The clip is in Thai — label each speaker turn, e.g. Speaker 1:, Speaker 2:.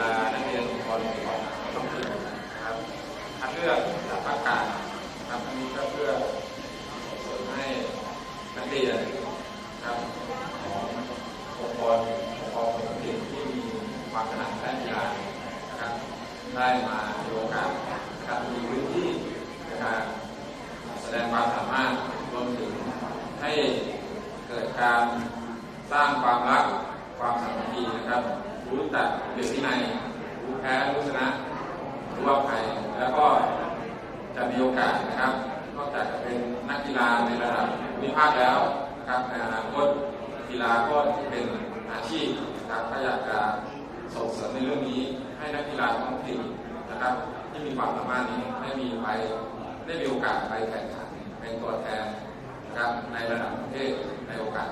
Speaker 1: ฬานักเรียนองค์กรของท้องถิ่ครับคัดเลือกหลักประกันครับทั้งนี้ก็เพื่อให้นักเรียนครับขององค์กรองค์กรท้องถิ่นที่มีความถนัดด้านกีฬานะครับได้มาโยกาสนะครับมีพื้นที่ในการแสดงความสามารถรวมถึงให้เกิดการสร้างความรักความสามัคคีนะครับ รู้จักเรื่อที่ในยรู้แพ้รู้ชนะรู้ว่าใครแล้วก็จะมีโอกาสนะครับนอกจากจะเป็นนักกีฬาในระดับภูมิภาคแล้วนะครับในอนาคตกีฬาก็จะเป็นอาชีพนะครับถ้าอยากจะส่งเสริมในเรื่องนี้ให้นักกีฬาท้องถิ่นนะครับที่มีความสามารถนี้ได้มีไปได้มีโอกาสไปแข่งขันเป็นตัวแทนนะครับในระดับประเทศในโอกาส